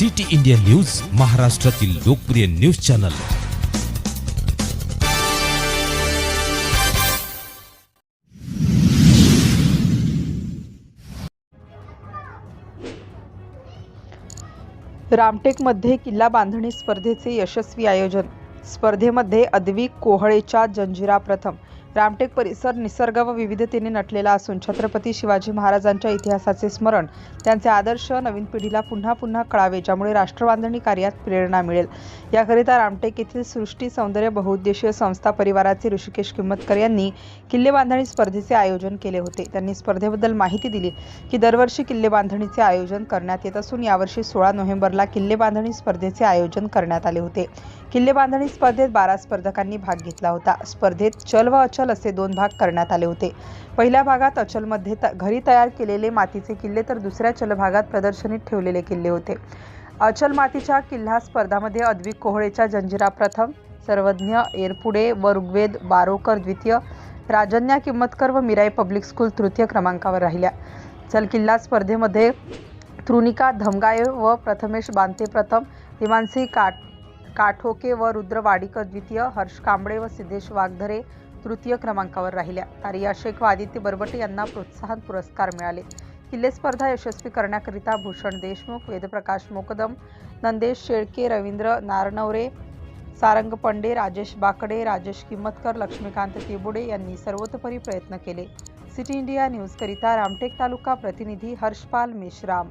City India news महाराष्ट्रातील लोकप्रिय news channel. रामटेकमध्ये किल्ला बांधणी स्पर्धेचे यशस्वी आयोजन. स्पर्धेमध्ये अद्विक कोहळेच्या जंजिरा प्रथम. रामटेक परिसर निसर्ग व विविधतेने नटलेला असून छत्रपती शिवाजी महाराजांच्या इतिहासाचे स्मरण त्यांचे आदर्श नवीन पिढीला पुन्हा पुन्हा कळावे ज्यामुळे राष्ट्रबांधणी कार्यात प्रेरणा मिळेल. याकरिता रामटेक येथील सृष्टी सौंदर्य बहुउद्देशीय संस्था परिवाराचे ऋषिकेश किंमतकर यांनी किल्ले बांधणी स्पर्धेचे आयोजन केले होते. त्यांनी स्पर्धेबद्दल माहिती दिली की दरवर्षी किल्ले बांधणीचे आयोजन करण्यात येत असून यावर्षी सोळा नोव्हेंबरला किल्ले बांधणी स्पर्धेचे आयोजन करण्यात आले होते. किल्ले बांधणी स्पर्धेत बारा स्पर्धकांनी भाग घेतला होता. स्पर्धेत चल व अचल असे दोन भाग करण्यात आले होते. पहिल्या भागात अचलमध्ये त- घरी तयार केलेले मातीचे किल्ले तर दुसऱ्या चल भागात प्रदर्शनीत ठेवलेले किल्ले होते. अचल मातीच्या किल्ला स्पर्धामध्ये अद्विक कोहळेच्या जंजिरा प्रथम सर्वज्ञ एरपुडे व ऋग्वेद बारोकर द्वितीय राजन्या किंमतकर व मिराई पब्लिक स्कूल तृतीय क्रमांकावर राहिल्या. चल किल्ला स्पर्धेमध्ये तृणिका धमगाये व प्रथमेश बांते प्रथम हिमांसी काट काठोके व रुद्र वाडीकर द्वितीय हर्ष कांबळे व सिद्धेश वाघधरे तृतीय क्रमांकावर राहिल्या. तारिया शेख व आदित्य बरबटे यांना प्रोत्साहन पुरस्कार मिळाले. किल्ले स्पर्धा यशस्वी करण्याकरिता भूषण देशमुख वेदप्रकाश मोकदम नंदेश शेळके रवींद्र नारनवरे सारंग पंडे राजेश बाकडे राजेश किंमतकर लक्ष्मीकांत तिबुडे यांनी सर्वतोपरी प्रयत्न केले. सिटी इंडिया न्यूजकरिता रामटेक तालुका प्रतिनिधी हर्षपाल मेश्राम.